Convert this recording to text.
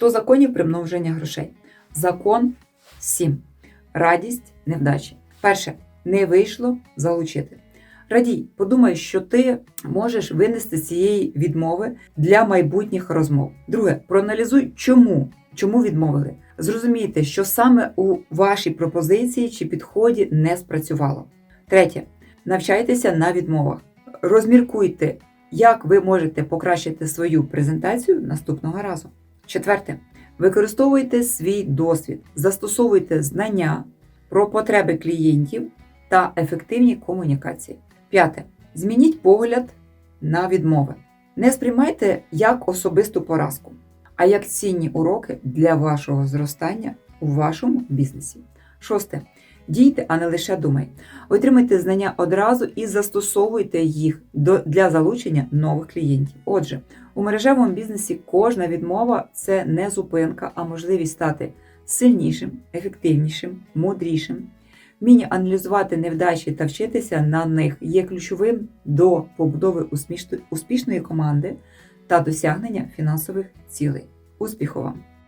100 законів примноження грошей. Закон 7. Радість невдачі. Перше. Не вийшло залучити. Радій, подумай, що ти можеш винести з цієї відмови для майбутніх розмов. Друге, проаналізуй, чому, чому відмовили. Зрозумійте, що саме у вашій пропозиції чи підході не спрацювало. Третє, навчайтеся на відмовах. Розміркуйте, як ви можете покращити свою презентацію наступного разу. Четверте, використовуйте свій досвід, застосовуйте знання про потреби клієнтів та ефективні комунікації. П'яте. Змініть погляд на відмови. Не сприймайте як особисту поразку, а як цінні уроки для вашого зростання у вашому бізнесі. Шосте. Дійте, а не лише думай. Отримайте знання одразу і застосовуйте їх для залучення нових клієнтів. Отже, у мережевому бізнесі кожна відмова це не зупинка, а можливість стати сильнішим, ефективнішим, мудрішим. Вміння аналізувати невдачі та вчитися на них є ключовим до побудови успішної команди та досягнення фінансових цілей. Успіху вам!